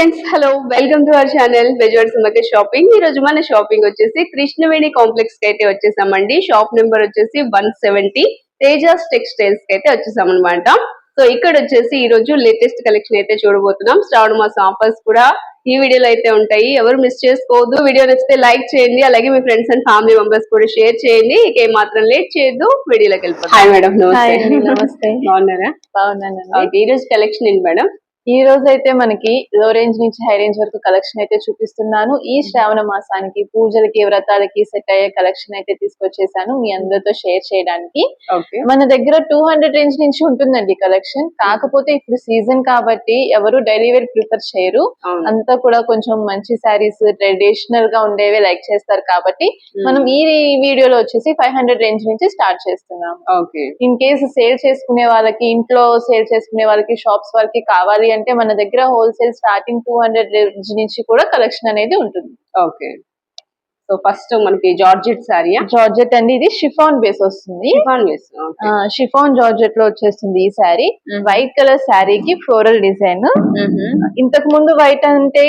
Friends hello welcome to our channel Bezawada సుమక shopping ఈ రోజు మన షాపింగ్ వచ్చేసి కృష్ణవేణి కాంప్లెక్స్కి అయితే వచ్చేసామండి. షాప్ నెంబర్ వచ్చేసి వన్ సెవెంటీ తేజాస్ టెక్స్టైల్స్కి అయితే వచ్చేసాం అనమాట సో ఇక్కడ వచ్చేసి ఈ రోజు లేటెస్ట్ కలెక్షన్ అయితే చూడబోతున్నాం. శ్రావణ మాస ఆఫర్స్ కూడా ఈ వీడియోలో అయితే ఉంటాయి. ఎవరు మిస్ చేసుకోవద్దు. వీడియో నచ్చితే లైక్ చేయండి. అలాగే మీ ఫ్రెండ్స్ అండ్ ఫ్యామిలీ మెంబర్స్ కూడా షేర్ చేయండి. ఇక ఏం మాత్రం లేట్ చేయొద్దు. వీడియోలోకి వెళ్ళిపోతాం హాయ్ మేడం నమస్తే. బాగున్నారా? బాగున్నానండి. Okay, ఈ రోజు కలెక్షన్ ఏంటి మేడం ఈ రోజు అయితే మనకి లో రేంజ్ నుంచి హై రేంజ్ వరకు కలెక్షన్ అయితే చూపిస్తున్నాను. ఈ శ్రావణ మాసానికి పూజలకి వ్రతాలకి సెట్ అయ్యే కలెక్షన్ అయితే తీసుకొచ్చేసాను మీ అందరితో షేర్ చేయడానికి. ఓకే. మన దగ్గర టూ హండ్రెడ్ రేంజ్ నుంచి ఉంటుందండి కలెక్షన్ కాకపోతే ఇప్పుడు సీజన్ కాబట్టి ఎవరు డైలీ వేర్ ప్రిఫర్ చేయరు. అంతా కూడా కొంచెం మంచి శారీస్ ట్రెడిషనల్గా ఉండేవి లైక్ చేస్తారు కాబట్టి మనం ఈ వీడియోలో వచ్చేసి ఫైవ్ హండ్రెడ్ రేంజ్ నుంచి స్టార్ట్ చేస్తున్నాం ఓకే. ఇన్ కేసు సేల్ చేసుకునే వాళ్ళకి ఇంట్లో సేల్ చేసుకునే వాళ్ళకి షాప్స్ వాళ్ళకి కావాలి అంటే మన దగ్గర హోల్సేల్ స్టార్టింగ్ టూ హండ్రెడ్ నుంచి కూడా కలెక్షన్ అనేది ఉంటుంది. ఓకే. సో ఫస్ట్ మనకి జార్జెట్ శారీయా జార్జెట్ అండి ఇది షిఫాన్ బేస్ వస్తుంది. షిఫాన్ వేస్ షిఫాన్ జార్జెట్లో వచ్చేస్తుంది ఈ శారీ. Mhm. వైట్ కలర్ శారీకి ఫ్లోరల్ డిజైన్ ఇంతకు ముందు వైట్ అంటే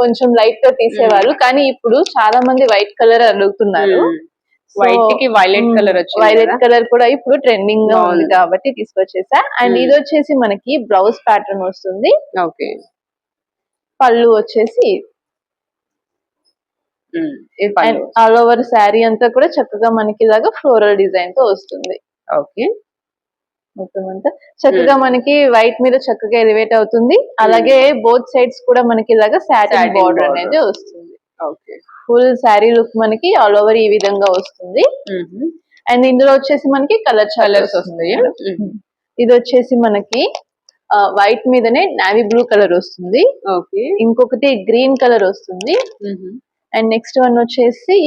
కొంచెం లైట్గా తీసేవారు కానీ ఇప్పుడు చాలా మంది వైట్ కలర్ అడుగుతున్నారు. వైట్కి వైలెట్ కలర్ వచ్చింది వైలెట్? కలర్ కూడా ఇప్పుడు ట్రెండింగ్గా ఉంది. కాబట్టి తీసుకొచ్చేసా అండ్. ఇది వచ్చేసి మనకి బ్లౌజ్ ప్యాటర్న్ వస్తుంది ఓకే పళ్ళు వచ్చేసి. ఆల్ ఓవర్ శారీ అంతా కూడా చక్కగా మనకి ఇలాగా ఫ్లోరల్ డిజైన్తో వస్తుంది ఓకే మొత్తం అంతా చక్కగా. మనకి వైట్ మీద చక్కగా ఎలివేట్ అవుతుంది అలాగే బోత్ సైడ్స్ కూడా మనకి ఇలాగా Satin బార్డర్. అనేది వస్తుంది ఫుల్ శారీ లుక్ మనకి ఆల్ ఓవర్ ఈ విధంగా వస్తుంది. అండ్ ఇందులో వచ్చేసి మనకి కలర్ కలర్స్ వస్తాయి. ఇది వచ్చేసి మనకి వైట్ మీదనే నావీ బ్లూ కలర్ వస్తుంది. ఓకే. ఇంకొకటి గ్రీన్ కలర్ వస్తుంది. అండ్ నెక్స్ట్ వన్ వచ్చేసి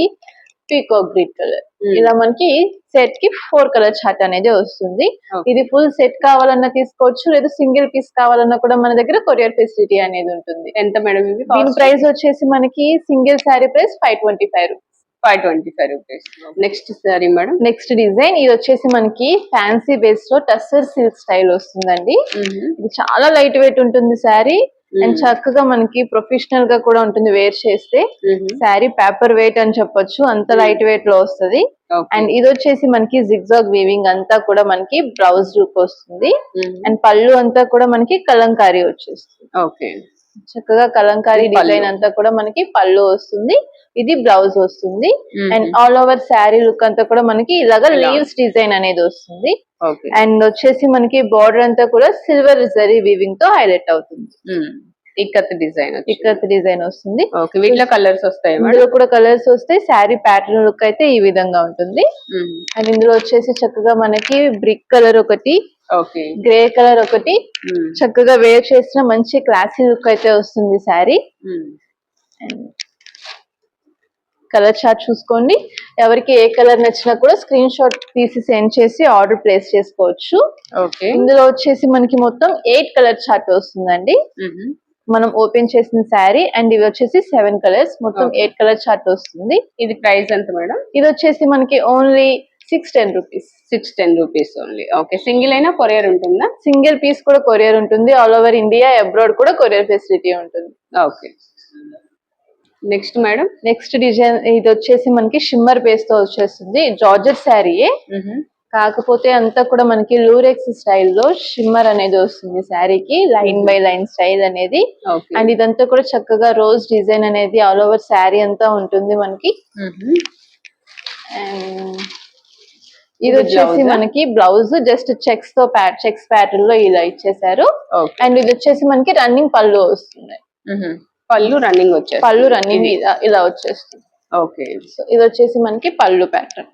పీకో గ్రీన్ కలర్ ఇలా మనకి సెట్కి ఫోర్ కలర్ చార్ట్ అనేది వస్తుంది. ఇది ఫుల్ సెట్ కావాలన్నా తీసుకోవచ్చు లేదా సింగిల్ పీస్ కావాలన్నా కూడా మన దగ్గర కొరియర్ ఫెసిలిటీ అనేది ఉంటుంది. ఎంత మేడం ఇది దీని ప్రైస్ వచ్చేసి మనకి single sari price five twenty five five twenty five rupees next sari madam next design ఇది వచ్చేసి మనకి ఫ్యాన్సీ బేస్లో టస్సర్ సిల్క్ స్టైల్ వస్తుందండి. ఇది చాలా లైట్ వెయిట్ ఉంటుంది శారీ అండ్ చక్కగా మనకి ప్రొఫెషనల్గా కూడా ఉంటుంది వేర్ చేస్తే. శారీ పేపర్ వెయిట్ అని చెప్పొచ్చు అంత. లైట్ వెయిట్లో వస్తుంది. అండ్ ఇది వచ్చేసి మనకి జిగ్జాగ్ వీవింగ్ అంతా కూడా మనకి బ్లౌజ్ లుక్ వస్తుంది. అండ్ పళ్ళు అంతా కూడా మనకి కలంకారీ వచ్చేస్తుంది. ఓకే. చక్కగా కలంకారీ. డిజైన్ అంతా కూడా మనకి పళ్ళు వస్తుంది. ఇది బ్లౌజ్ వస్తుంది. And all over sari look అంతా కూడా మనకి ఇలాగా ఇలా. లీవ్స్ డిజైన్ అనేది వస్తుంది. అండ్ వచ్చేసి మనకి బార్డర్ అంతా కూడా సిల్వర్ జరీ వీవింగ్తో హైలైట్ అవుతుంది. ఇక్కత్ డిజైన్ ఇక్కత్ డిజైన్ వస్తుంది. వీటిలో కలర్స్ వస్తాయి ఇందులో కూడా కలర్స్ వస్తాయి. శారీ ప్యాటర్న్ లుక్ అయితే ఈ విధంగా ఉంటుంది. అండ్ ఇందులో వచ్చేసి చక్కగా మనకి బ్రిక్ కలర్ ఒకటి గ్రే కలర్ ఒకటి. చక్కగా వేర్ చేసిన మంచి క్లాసీ లుక్ అయితే వస్తుంది శారీ. కలర్ చార్ట్ చూసుకోండి. ఎవరికి ఏ కలర్ నచ్చినా కూడా స్క్రీన్ షాట్ తీసి సెండ్ చేసి ఆర్డర్ ప్లేస్ చేసుకోవచ్చు. ఇందులో వచ్చేసి మనకి మొత్తం ఎయిట్ కలర్ చార్ట్ వస్తుందండి. మనం ఓపెన్ చేసిన శారీ అండ్ ఇవి వచ్చేసి సెవెన్ కలర్స్. మొత్తం. ఎయిట్ కలర్ చార్ట్ వస్తుంది. ఇది ప్రైస్ ఎంత మేడం? ఇది వచ్చేసి మనకి only six ten rupees six ten rupees only okay single అయినా కొరియర్ ఉంటుందా? సింగిల్ పీస్ కూడా కొరియర్ ఉంటుంది. ఆల్ ఓవర్ ఇండియా అబ్రాడ్ కూడా కొరియర్ ఫెసిలిటీ ఉంటుంది. Okay next madam next design ఇది వచ్చేసి మనకి షిమ్మర్ బేస్తో వచ్చేస్తుంది. జార్జెట్ శారీ కాకపోతే అంతా కూడా మనకి లూరెక్స్ స్టైల్లో షిమ్మర్ అనేది వస్తుంది శారీకి లైన్ బై లైన్ స్టైల్ అనేది. అండ్ ఇదంతా కూడా చక్కగా రోజ్ డిజైన్ అనేది ఆల్ ఓవర్ శారీ అంతా ఉంటుంది మనకి. అండ్ ఇది వచ్చేసి? మనకి బ్లౌజ్ జస్ట్ చెక్స్తో చెక్స్ ప్యాటర్న్లో ఇలా ఇచ్చేసారు అండ్ ఇది వచ్చేసి మనకి రన్నింగ్ పళ్ళు వస్తుంది. పళ్ళు రన్నింగ్ వచ్చేది పళ్ళు రన్నింగ్ ఇలా ఇలా వచ్చేస్తుంది. ఓకే. సో ఇది వచ్చేసి మనకి పళ్ళు ప్యాటర్న్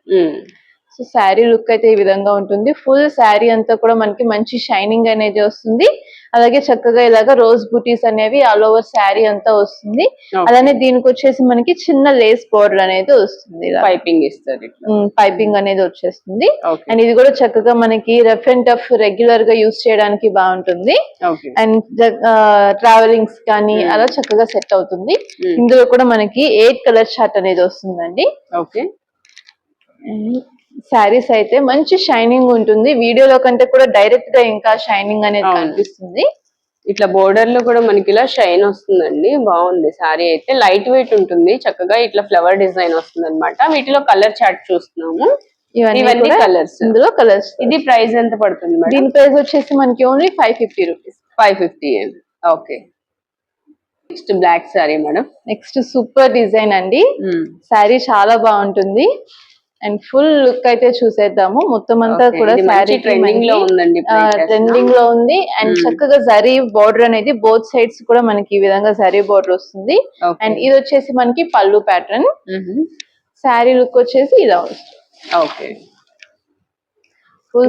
సో శారీ లుక్ అయితే ఈ విధంగా ఉంటుంది. ఫుల్ శారీ అంతా కూడా మనకి మంచి షైనింగ్ అనేది వస్తుంది. అలాగే చక్కగా ఇలాగా రోజ్ బూటీస్ అనేవి ఆల్ ఓవర్ శారీ అంతా వస్తుంది. అలానే దీనికి వచ్చేసి మనకి చిన్న లేస్ బోర్డర్ అనేది వస్తుంది పైపింగ్ ఇట్లా. పైపింగ్ అనేది వచ్చేస్తుంది. అండ్ ఇది కూడా చక్కగా మనకి రఫ్ అండ్ టఫ్ రెగ్యులర్గా యూస్ చేయడానికి బాగుంటుంది. అండ్ ట్రావెలింగ్స్ కానీ. అలా చక్కగా సెట్ అవుతుంది. ఇందులో కూడా మనకి ఎయిట్ కలర్ షార్ట్ అనేది వస్తుందండి. ఓకే. శారీస్ అయితే మంచి షైనింగ్ ఉంటుంది. వీడియోలో కంటే కూడా డైరెక్ట్గా ఇంకా షైనింగ్ అనేది. కనిపిస్తుంది. ఇట్లా బోర్డర్లో కూడా మనకి ఇలా షైన్ వస్తుందండి. బాగుంది. సారీ అయితే లైట్ వెయిట్ ఉంటుంది. చక్కగా ఇట్లా ఫ్లవర్ డిజైన్ వస్తుంది అనమాట వీటిలో కలర్ చార్ట్ చూస్తున్నాము. ఇవన్నీ కలర్స్ ఇందులో కలర్స్ ఇది ప్రైస్ ఎంత పడుతుంది దీని ప్రైస్ వచ్చేసి మనకి only five fifty rupees five fifty okay next black sari madam. Next super design అండి. శారీ చాలా బాగుంటుంది. అండ్ ఫుల్ లుక్ అయితే చూసేద్దాము. మొత్తం అంతా కూడా శారీ ట్రెండింగ్లో ఉందండి ట్రెండింగ్లో ఉంది. And Hmm. చక్కగా జరీ బోర్డర్ అనేది బోత్ సైడ్స్ కూడా మనకి ఈ విధంగా జరీ బోర్డర్ వస్తుంది. అండ్ ఇది వచ్చేసి మనకి పళ్ళు ప్యాటర్న్ శారీ లుక్ వచ్చేసి ఇలా వస్తుంది. ఓకే ఫుల్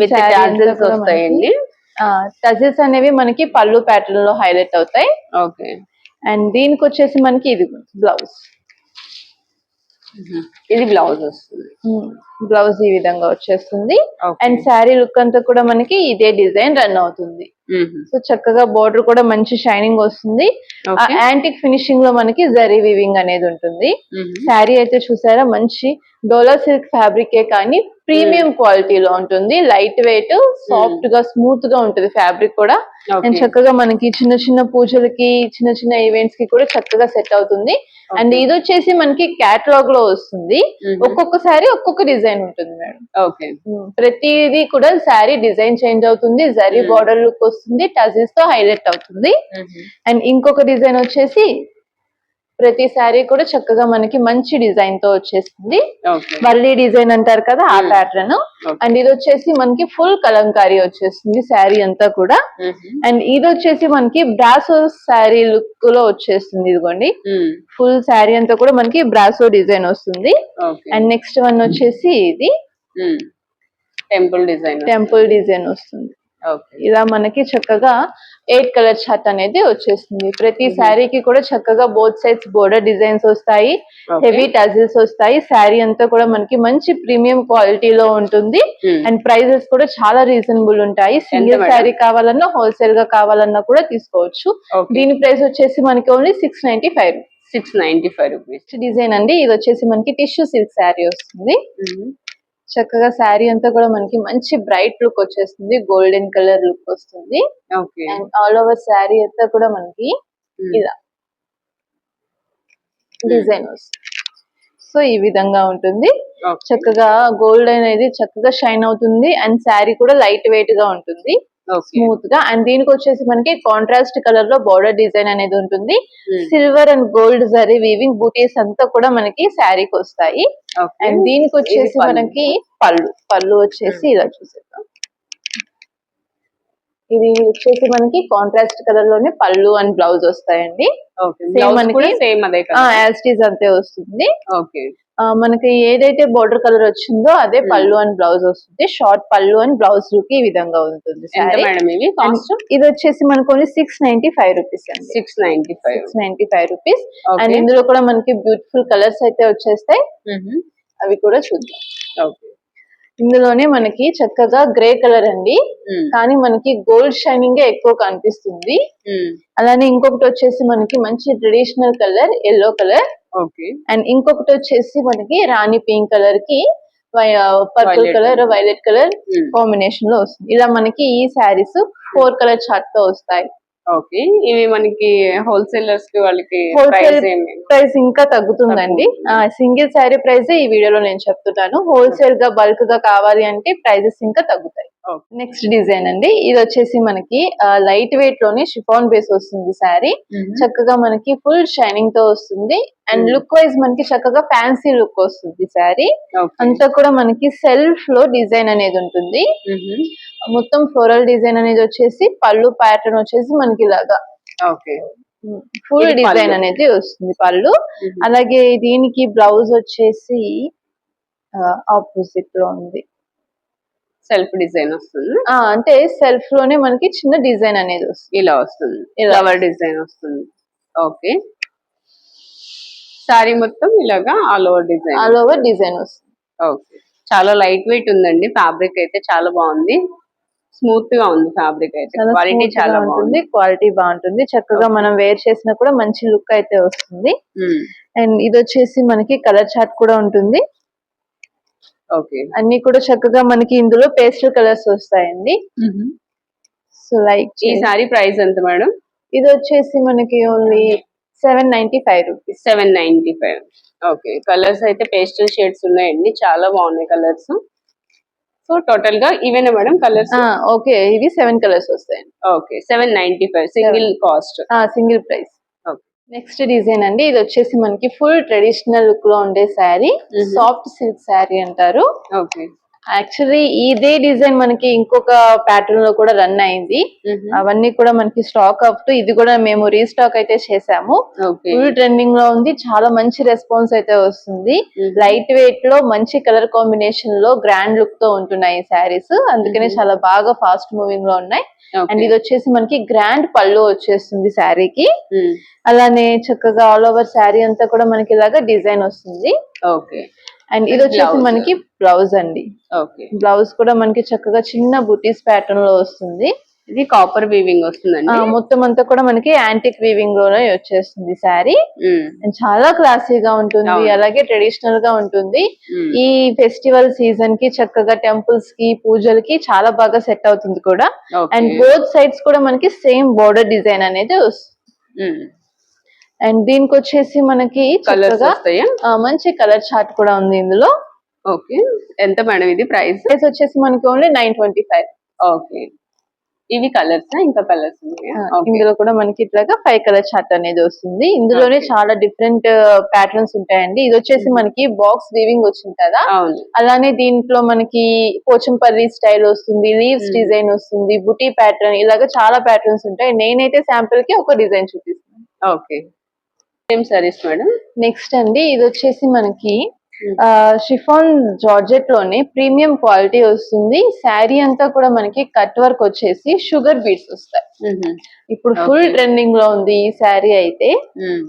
వస్తాయండి. టజిల్స్ అనేవి మనకి పళ్ళు ప్యాటర్న్లో హైలైట్ అవుతాయి. ఓకే అండ్ దీనికి వచ్చేసి మనకి ఇది బ్లౌజ్ ఇది బ్లౌజ్ వస్తుంది బ్లౌజ్ ఈ విధంగా వచ్చేస్తుంది. అండ్ శారీ లుక్ అంతా కూడా మనకి ఇదే డిజైన్ రన్ అవుతుంది. సో చక్కగా బోర్డర్ కూడా మంచి షైనింగ్ వస్తుంది. యాంటిక్ ఫినిషింగ్లో మనకి జరీ వీవింగ్ అనేది ఉంటుంది. శారీ అయితే చూసారా మంచి డోలా సిల్క్ ఫ్యాబ్రికే కానీ ప్రీమియం క్వాలిటీలో ఉంటుంది. లైట్ వెయిట్ సాఫ్ట్గా స్మూత్గా ఉంటుంది ఫ్యాబ్రిక్ కూడా. అండ్ చక్కగా మనకి చిన్న చిన్న పూజలకి చిన్న చిన్న ఈవెంట్స్కి కూడా చక్కగా సెట్ అవుతుంది. అండ్ ఇది వచ్చేసి మనకి క్యాటలాగ్లో వస్తుంది. Mhm. ఒక్కొక్క శారీ ఒక్కొక్క డిజైన్ ఉంటుంది మేడం. ఓకే ప్రతిదీ కూడా శారీ డిజైన్ చేంజ్ అవుతుంది. జరీ Hmm. బార్డర్ లుక్ వస్తుంది. టజిల్స్తో హైలైట్ అవుతుంది. అండ్ ఇంకొక డిజైన్ వచ్చేసి ప్రతి శారీ కూడా చక్కగా మనకి మంచి డిజైన్తో వచ్చేస్తుంది మళ్ళీ డిజైన్ అంటారు కదా ఆ. ప్యాటర్న్. అండ్ ఇది వచ్చేసి మనకి ఫుల్ కలంకారీ వచ్చేస్తుంది శారీ అంతా కూడా. అండ్ ఇది వచ్చేసి మనకి బ్రాసో శారీ లుక్లో వచ్చేస్తుంది ఇదిగోండి. ఫుల్ శారీ అంతా కూడా మనకి బ్రాసో డిజైన్ వస్తుంది అండ్ నెక్స్ట్ వన్ వచ్చేసి ఇది. టెంపుల్ డిజైన్ టెంపుల్ డిజైన్ వస్తుంది ఇలా మనకి చక్కగా ఎయిట్ కలర్ చార్ట్ అనేది వచ్చేస్తుంది. ప్రతి శారీకి కూడా చక్కగా బోత్ సైడ్స్ బోర్డర్ డిజైన్స్ వస్తాయి. హెవీ టజిల్స్ వస్తాయి. శారీ అంతా కూడా మనకి మంచి ప్రీమియం క్వాలిటీలో ఉంటుంది. అండ్ ప్రైజెస్ కూడా చాలా రీజనబుల్ ఉంటాయి. సింగిల్? శారీ కావాలన్నా హోల్సేల్గా కావాలన్నా కూడా తీసుకోవచ్చు. దీని ప్రైస్ వచ్చేసి మనకి only six ninety five six ninety five rupees design అండి. ఇది వచ్చేసి మనకి టిష్యూ సిల్క్ శారీ వస్తుంది. చక్కగా శారీ అంతా కూడా మనకి మంచి బ్రైట్ లుక్ వచ్చేస్తుంది. గోల్డెన్ కలర్ లుక్ వస్తుంది. అండ్ ఆల్ ఓవర్ శారీ అంతా కూడా మనకి ఇలా డిజైన్ వస్తుంది. సో ఈ విధంగా ఉంటుంది. చక్కగా గోల్డ్ అనేది చక్కగా షైన్ అవుతుంది. అండ్ శారీ కూడా లైట్ వెయిట్గా ఉంటుంది. స్మూత్గా. అండ్ దీనికి వచ్చేసి మనకి కాంట్రాస్ట్ కలర్లో బార్డర్ డిజైన్ అనేది ఉంటుంది. Hmm. Silver and gold zari weaving బూటీస్ అంతా కూడా మనకి శారీకి వస్తాయి. అండ్ దీనికి వచ్చేసి. మనకి పళ్ళు. పళ్ళు వచ్చేసి ఇలా చూసేద్దాం. ఇది వచ్చేసి మనకి కాంట్రాస్ట్ కలర్లోనే పళ్ళు అండ్ బ్లౌజ్ వస్తాయండి. సేమ్ అంతే వస్తుంది. మనకి ఏదైతే బోర్డర్ కలర్ వచ్చిందో అదే Hmm. పళ్ళు అండ్ బ్లౌజ్ వస్తుంది. Short pallu and blouse look ఈ విధంగా ఉంటుంది ఇది? వచ్చేసి మనకు only six ninety five rupees అండి. Six ninety five six ninety five rupees and ఇందులో కూడా మనకి బ్యూటిఫుల్ కలర్స్ అయితే వచ్చేస్తాయి. అవి కూడా చూద్దాం. ఓకే ఇందులోనే మనకి చక్కగా గ్రే కలర్ అండి. కానీ మనకి గోల్డ్ షైనింగ్ ఎక్కువ కనిపిస్తుంది. అలానే ఇంకొకటి వచ్చేసి మనకి మంచి traditional colour yellow colour. And ఇంకొకటి వచ్చేసి మనకి రాణి పింక్ కలర్కి పర్పుల్. కలర్ వైలెట్ కలర్ కాంబినేషన్లో వస్తుంది. ఇలా మనకి ఈ శారీస్ ఫోర్ కలర్ చార్ట్తో వస్తాయి. ఓకే. ఇవి మనకి హోల్సేలర్స్కి వాళ్ళకి ప్రైస్ ఇంకా తగ్గుతుందండి. సింగిల్ శారీ ప్రైస్ ఈ వీడియోలో నేను చెప్తున్నాను. హోల్సేల్గా బల్క్గా కావాలి అంటే ప్రైజెస్ ఇంకా తగ్గుతాయి. నెక్స్ట్ డిజైన్ అండి. ఇది వచ్చేసి మనకి లైట్ వెయిట్లోనే షిఫాన్ బేస్ వస్తుంది శారీ చక్కగా మనకి ఫుల్ షైనింగ్తో వస్తుంది. అండ్. లుక్ వైజ్ మనకి చక్కగా ఫ్యాన్సీ లుక్ వస్తుంది శారీ అంతా కూడా మనకి సెల్ఫ్లో డిజైన్ అనేది ఉంటుంది. మొత్తం ఫ్లోరల్ డిజైన్ అనేది వచ్చేసి పళ్ళు ప్యాటర్న్ వచ్చేసి మనకి ఇలాగా. ఓకే. Full design. అనేది వస్తుంది పళ్ళు. అలాగే దీనికి బ్లౌజ్ వచ్చేసి ఆపోజిట్లో ఉంది. సెల్ఫ్ డిజైన్ వస్తుంది. అంటే సెల్ఫ్లోనే మనకి చిన్న డిజైన్ అనేది వస్తుంది. ఇలా వస్తుంది. ఫ్లవర్ డిజైన్ వస్తుంది. ఓకే. సారీ మొత్తం ఇలాగా all over design all over design వస్తుంది. ఓకే. చాలా లైట్ వెయిట్ ఉందండి. ఫ్యాబ్రిక్ అయితే చాలా బాగుంది. స్మూత్గా ఉంది ఫ్యాబ్రిక్ అయితే. క్వాలిటీ చాలా బాగుంది. క్వాలిటీ బాగుంటుంది. చక్కగా మనం వేర్ చేసినా కూడా మంచి లుక్ అయితే వస్తుంది. అండ్ ఇది వచ్చేసి మనకి కలర్ చార్ట్ కూడా ఉంటుంది. ఓకే అన్ని కూడా చక్కగా మనకి ఇందులో పేస్టల్ కలర్స్ వస్తాయండి. సో లైక్ ఈ సారీ ప్రైస్ ఎంత మేడం? ఇది వచ్చేసి మనకి only seven ninety five rupees. Seven ninety five. Okay colours అయితే పేస్టల్ షేడ్స్ ఉన్నాయండి. చాలా బాగున్నాయి కలర్స్. సో టోటల్గా ఇవేనా మేడం కలర్స్ ఓకే ఇవి సెవెన్ కలర్స్ వస్తాయండి okay seven ninety five single cost single price. Next design అండి ఇది వచ్చేసి మనకి ఫుల్ ట్రెడిషనల్ లుక్లో ఉండే శారీ. సాఫ్ట్ సిల్క్ శారీ అంటారు. ఓకే యాక్చువల్లీ ఇదే డిజైన్ మనకి ఇంకొక ప్యాటర్న్లో కూడా రన్ అయింది. అవన్నీ కూడా మనకి స్టాక్ అప్ ఇది కూడా మేము రీస్టాక్ అయితే చేసాము. ఫుల్ ట్రెండింగ్లో ఉంది. చాలా మంచి రెస్పాన్స్ అయితే వస్తుంది. లైట్ వెయిట్లో మంచి కలర్ కాంబినేషన్లో గ్రాండ్ లుక్తో ఉంటున్నాయి శారీస్ అందుకనే. చాలా బాగా ఫాస్ట్ మూవింగ్లో ఉన్నాయి. అండ్ ఇది వచ్చేసి మనకి గ్రాండ్ పళ్ళు వచ్చేస్తుంది శారీకి అలానే చక్కగా ఆల్ ఓవర్ శారీ అంతా కూడా మనకి ఇలాగా డిజైన్ వస్తుంది. ఓకే అండ్ ఇది వచ్చేసి. మనకి బ్లౌజ్ అండి బ్లౌజ్ కూడా మనకి చక్కగా చిన్న బుటీస్ ప్యాటర్న్లో వస్తుంది ఇది కాపర్ వీవింగ్ ఆ, వస్తుందండి మొత్తం అంతా కూడా మనకి యాంటిక్ వీవింగ్లోనే వచ్చేస్తుంది శారీ. అండ్ చాలా క్లాసీగా ఉంటుంది. అలాగే ట్రెడిషనల్గా ఉంటుంది మ్మ్. ఈ ఫెస్టివల్ సీజన్కి చక్కగా టెంపుల్స్కి పూజలకి చాలా బాగా సెట్ అవుతుంది కూడా అండ్ బోత్ సైడ్స్ కూడా మనకి సేమ్ బోర్డర్ డిజైన్ అనేది వస్తుంది మ్మ్. అండ్ దీనికి వచ్చేసి మనకి కలర్స్ వస్తాయా? మంచి కలర్ చార్ట్ కూడా ఉంది ఇందులో. ఓకే ఎంత మేడం ఇది ప్రైస్ ప్రైస్ వచ్చేసి మనకి only nine twenty five okay ఇవి కలర్స్ ఇంకా కలర్స్ ఇందులో కూడా మనకి ఇట్లాగా ఫైవ్ కలర్ చార్ట్ అనేది వస్తుంది. ఇందులోనే. చాలా డిఫరెంట్ ప్యాటర్న్స్ ఉంటాయండి. ఇది వచ్చేసి మనకి బాక్స్ వీవింగ్ వచ్చింది కదా? అలానే దీంట్లో మనకి పోచంపల్లి స్టైల్ వస్తుంది లీవ్స్ Hmm. డిజైన్ వస్తుంది బుటీ ప్యాటర్న్ ఇలాగ చాలా ప్యాటర్న్స్ ఉంటాయి. నేనైతే శాంపుల్కి ఒక డిజైన్ చూపిస్తాను okay same saris madam? Next అండి ఇది వచ్చేసి మనకి Hmm. షిఫాన్ జార్జెట్లోనే ప్రీమియం క్వాలిటీ వస్తుంది. శారీ అంతా కూడా మనకి కట్ వర్క్ వచ్చేసి షుగర్ బీట్స్ వస్తాయి. ఇప్పుడు ఫుల్. ట్రెండింగ్లో ఉంది ఈ శారీ అయితే.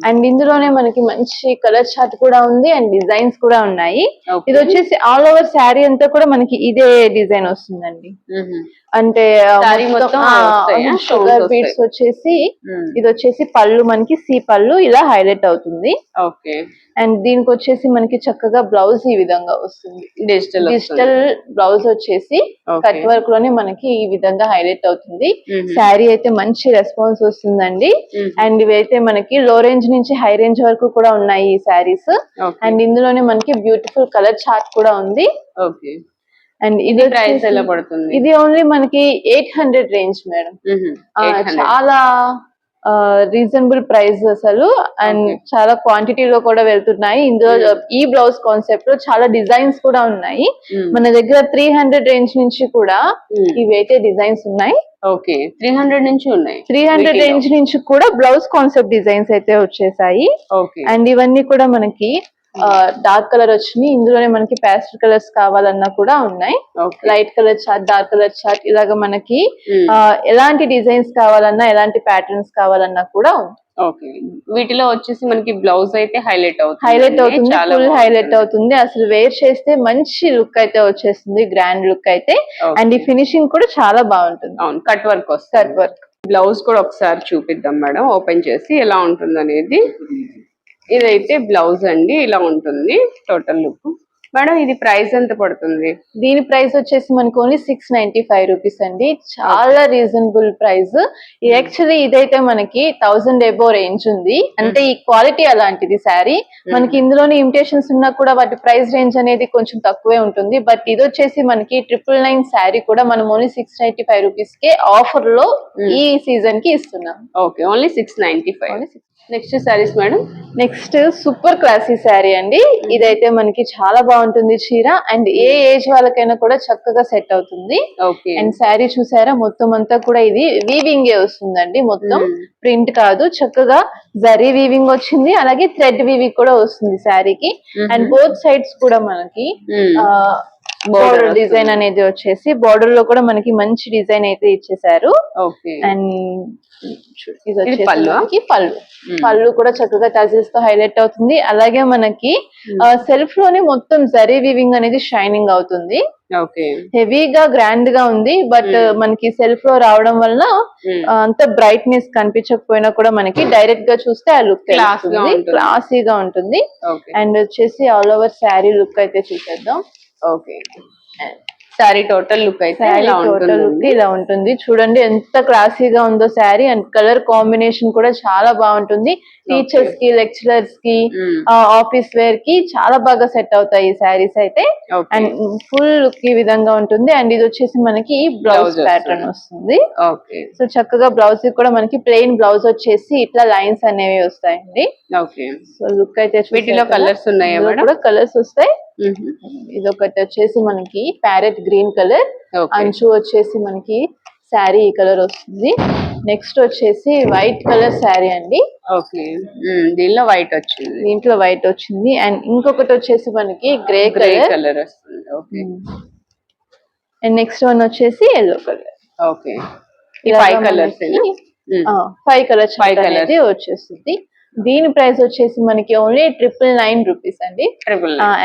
అండ్ ఇందులోనే మనకి మంచి కలర్ చార్ట్ కూడా ఉంది అండ్ డిజైన్స్ కూడా ఉన్నాయి. ఇది వచ్చేసి ఆల్ ఓవర్ శారీ అంతా కూడా మనకి ఇదే డిజైన్ వస్తుందండి. అంటే? షుగర్ బీట్స్ వచ్చేసి ఇది వచ్చేసి పళ్ళు మనకి సి పళ్ళు ఇలా హైలైట్ అవుతుంది. ఓకే. అండ్ దీనికి వచ్చేసి మనకి చక్కగా బ్లౌజ్ ఈ విధంగా వస్తుంది. డిజిటల్ డిజిటల్ బ్లౌజ్ వచ్చేసి. కట్ వర్క్లోనే మనకి ఈ విధంగా హైలైట్ అవుతుంది. శారీ అయితే మంచి రెస్పాన్స్ వస్తుందండి. అండ్ ఇవైతే మనకి లో రేంజ్ నుంచి హై రేంజ్ వరకు కూడా ఉన్నాయి ఈ శారీస్. అండ్ ఇందులోనే మనకి బ్యూటిఫుల్ కలర్ చార్ట్ కూడా ఉంది. ఓకే. అండ్ ఇది ప్రైస్ ఎలా పడుతుంది ఇది ఓన్లీ మనకి ఎయిట్ హండ్రెడ్ రేంజ్ మేడం మ్మ్. ఆ, 800. చాలా రీజనబుల్ ప్రైస్ అసలు అండ్. చాలా క్వాంటిటీలో కూడా వెళ్తున్నాయి ఇందులో. ఈ బ్లౌజ్ కాన్సెప్ట్లో చాలా డిజైన్స్ కూడా ఉన్నాయి. మన దగ్గర త్రీ హండ్రెడ్ రేంజ్ నుంచి కూడా. ఇవైతే డిజైన్స్ ఉన్నాయి ఓకే త్రీ హండ్రెడ్ నుంచి ఉన్నాయి త్రీ హండ్రెడ్. రేంజ్ నుంచి కూడా బ్లౌజ్ కాన్సెప్ట్ డిజైన్స్ అయితే వచ్చేసాయి అండ్ ఇవన్నీ కూడా మనకి డార్క్ కలర్ వచ్చినాయి. ఇందులోనే మనకి ప్యాస్టల్ కలర్స్ కావాలన్నా కూడా ఉన్నాయి. Light colour chart dark colour chart ఇలాగ మనకి. ఆ, ఎలాంటి డిజైన్స్ కావాలన్నా ఎలాంటి ప్యాటర్న్స్ కావాలన్నా కూడా ఉంది ఓకే వీటిలో వచ్చేసి మనకి బ్లౌజ్ అయితే హైలైట్ అవుతుంది. హైలైట్ అవుతుంది ఫుల్. హైలైట్ అవుతుంది. అసలు వేర్ చేస్తే మంచి లుక్ అయితే వచ్చేస్తుంది గ్రాండ్ లుక్ అయితే. అండ్ ఈ ఫినిషింగ్ కూడా చాలా బాగుంటుంది. అవును కట్ వర్క్ వస్తుంది. కట్ వర్క్ బ్లౌజ్ కూడా ఒకసారి చూపిద్దాం మేడం. ఓపెన్ చేసి ఎలా ఉంటుంది అనేది ఇదైతే బ్లౌజ్ అండి ఇలా ఉంటుంది టోటల్ లుక్. మేడం ఇది ప్రైస్ ఎంత పడుతుంది? దీని ప్రైస్ వచ్చేసి మనకు only six ninety five rupees అండి. చాలా రీజనబుల్ ప్రైస్. యాక్చువల్లీ ఇదైతే మనకి థౌసండ్ ఎబో రేంజ్ ఉంది. అంటే ఈ క్వాలిటీ అలాంటిది శారీ. మనకి ఇందులోనే ఇమిటేషన్స్ ఉన్నా కూడా వాటి ప్రైస్ రేంజ్ అనేది కొంచెం తక్కువే ఉంటుంది. బట్ ఇది వచ్చేసి మనకి ట్రిపుల్ నైన్ శారీ కూడా మనం only six ninety five rupees కే ఆఫర్లో ఈ సీజన్కి ఇస్తున్నాం okay only six ninety five next saris madam. Next super classy sari అండి. ఇదైతే మనకి చాలా బాగుంటుంది చీర. అండ్ ఏ ఏజ్ వాళ్ళకైనా కూడా చక్కగా సెట్ అవుతుంది. ఓకే. అండ్ శారీ చూసారా? మొత్తం అంతా కూడా ఇది వీవింగ్ వస్తుందండి మొత్తం. ప్రింట్ కాదు చక్కగా జరీ వీవింగ్ వచ్చింది. అలాగే థ్రెడ్ వీవింగ్ కూడా వస్తుంది శారీకి. అండ్ బోత్ సైడ్స్ కూడా మనకి బోర్డర్. డిజైన్ అనేది వచ్చేసి బోర్డర్లో కూడా మనకి మంచి డిజైన్ అయితే ఇచ్చేసారు ఓకే. అండ్ ఇది పళ్ళా? పళ్ళు. పళ్ళు కూడా చక్కగా టజిల్స్తో హైలైట్ అవుతుంది. అలాగే మనకి సెల్ఫ్లోనే మొత్తం జరీ వీవింగ్ అనేది షైనింగ్ అవుతుంది. ఓకే. హెవీగా గ్రాండ్గా ఉంది. బట్. మనకి సెల్ఫ్లో రావడం వల్ల అంత బ్రైట్నెస్ కనిపించకపోయినా కూడా మనకి డైరెక్ట్గా చూస్తే ఆ లుక్. క్లాసీగా ఉంటుంది. అండ్ వచ్చేసి ఆల్ ఓవర్ శారీ లుక్ అయితే చూసేద్దాం. ఓకే. సారీ టోటల్ లుక్ అయితే శారీ టోటల్ లుక్ ఇలా ఉంటుంది. చూడండి ఎంత క్లాసీగా ఉందో శారీ అండ్ కలర్ కాంబినేషన్ కూడా చాలా బాగుంటుంది. టీచర్స్కి లెక్చరర్స్కి ఆఫీస్ వేర్కి చాలా బాగా సెట్ అవుతాయి ఈ శారీస్ అయితే. అండ్ ఫుల్ లుక్ ఈ విధంగా ఉంటుంది. అండ్ ఇది వచ్చేసి మనకి బ్లౌజ్ ప్యాటర్న్ వస్తుంది. ఓకే సో చక్కగా బ్లౌజ్ కూడా మనకి ప్లెయిన్ బ్లౌజ్ వచ్చేసి ఇట్లా లైన్స్ అనేవి వస్తాయండి. సో లుక్ అయితే వీటిలో colours ఉన్నాయా? కూడా కలర్స్ వస్తాయి. ఇది ఒకటి వచ్చేసి మనకి ప్యారెట్ గ్రీన్ కలర్ అంచు వచ్చేసి మనకి శారీ ఈ కలర్ వస్తుంది. నెక్స్ట్ వచ్చేసి వైట్ కలర్ శారీ అండి. ఓకే. దీనిలో వైట్ వచ్చింది. దీంట్లో వైట్ వచ్చింది. అండ్ ఇంకొకటి వచ్చేసి మనకి గ్రే కలర్. కలర్ వస్తుంది. ఓకే. అండ్ నెక్స్ట్ వన్ వచ్చేసి yellow colour. Okay. Five colours five colours five. అనేది వచ్చేస్తుంది. దీని ప్రైస్ వచ్చేసి మనకి ఓన్లీ ట్రిపుల్ నైన్ రూపీస్ అండి.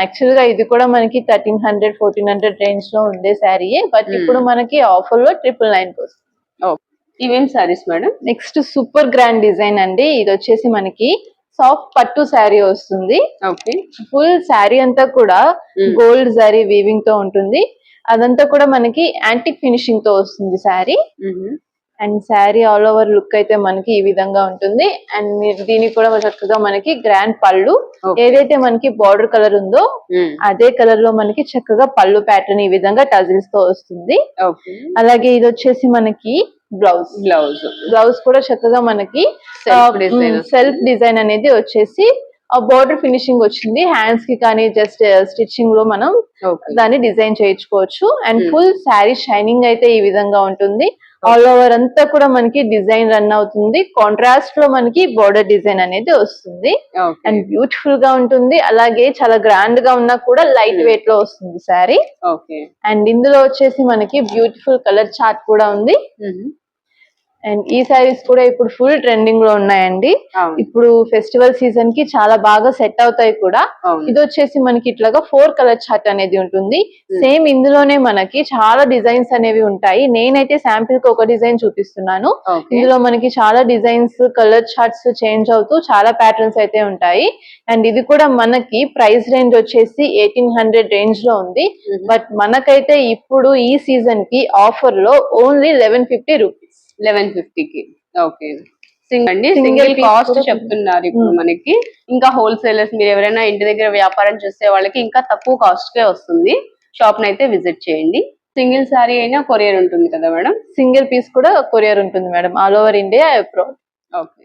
యాక్చువల్గా ఇది కూడా మనకి థర్టీన్ హండ్రెడ్ ఫోర్టీన్ హండ్రెడ్ రేంజ్లో ఉండే శారీయే. బట్. ఇప్పుడు మనకి ఆఫర్లో ట్రిపుల్ నైన్ వస్తుంది. ఇవేం saris madam? Next super grand design అండి. ఇది వచ్చేసి మనకి సాఫ్ట్ పట్టు శారీ వస్తుంది. ఓకే. ఫుల్ శారీ అంతా కూడా. గోల్డ్ శారీ వీవింగ్తో ఉంటుంది. అదంతా కూడా మనకి యాంటిక్ ఫినిషింగ్తో వస్తుంది sari. And sari all over look అయితే మనకి ఈ విధంగా ఉంటుంది. అండ్ దీనికి కూడా చక్కగా మనకి గ్రాండ్ పళ్ళు. ఏదైతే మనకి బార్డర్ కలర్ ఉందో అదే కలర్లో మనకి చక్కగా పళ్ళు ప్యాటర్న్ ఈ విధంగా టజిల్స్తో వస్తుంది. అలాగే ఇది వచ్చేసి మనకి బ్లౌజ్. బ్లౌజ్. బ్లౌజ్ కూడా చక్కగా మనకి సెల్ఫ్ డిజైన్ అనేది వచ్చేసి బార్డర్ ఫినిషింగ్ వచ్చింది. హ్యాండ్స్కి కానీ జస్ట్ స్టిచ్చింగ్లో మనం దాన్ని డిజైన్ చేయించుకోవచ్చు. And Hmm. Full sari shining అయితే ఈ విధంగా ఉంటుంది. ఆల్ ఓవర్ అంతా కూడా మనకి డిజైన్ రన్ అవుతుంది. కాంట్రాస్ట్లో మనకి బోర్డర్ డిజైన్ అనేది వస్తుంది. అండ్ బ్యూటిఫుల్గా ఉంటుంది. అలాగే చాలా గ్రాండ్గా ఉన్నా కూడా లైట్ Hmm. వెయిట్లో వస్తుంది శారీ అండ్ ఇందులో వచ్చేసి మనకి బ్యూటిఫుల్ కలర్ చార్ట్ కూడా ఉంది. అండ్ ఈ శారీస్ కూడా ఇప్పుడు ఫుల్ ట్రెండింగ్లో ఉన్నాయండి. ఇప్పుడు ఫెస్టివల్ సీజన్కి చాలా బాగా సెట్ అవుతాయి కూడా. ఇది వచ్చేసి మనకి ఇట్లాగా ఫోర్ కలర్ చార్ట్ అనేది ఉంటుంది. Hmm. సేమ్ ఇందులోనే మనకి చాలా డిజైన్స్ అనేవి ఉంటాయి. నేనైతే శాంపిల్కి ఒక డిజైన్ చూపిస్తున్నాను. ఇందులో మనకి చాలా డిజైన్స్ కలర్ చార్ట్స్ చేంజ్ అవుతూ చాలా ప్యాటర్న్స్ అయితే ఉంటాయి. అండ్ ఇది కూడా మనకి ప్రైస్ రేంజ్ వచ్చేసి ఎయిటీన్ హండ్రెడ్ రేంజ్లో ఉంది. బట్ మనకైతే ఇప్పుడు ఈ సీజన్కి ఆఫర్లో only eleven fifty rupees eleven ఫిఫ్టీకి ఓకే అండి. సింగిల్ కాస్ట్ చెప్తున్నారు ఇప్పుడు Hmm. మనకి. ఇంకా హోల్సేలర్స్ మీరు ఎవరైనా ఇంటి దగ్గర వ్యాపారం చేసే వాళ్ళకి ఇంకా తక్కువ కాస్ట్ కే వస్తుంది. షాప్ అయితే విజిట్ చేయండి. సింగిల్ సారీ అయినా కొరియర్ ఉంటుంది కదా మేడం సింగిల్ పీస్ కూడా కొరియర్ ఉంటుంది madam all over India abroad okay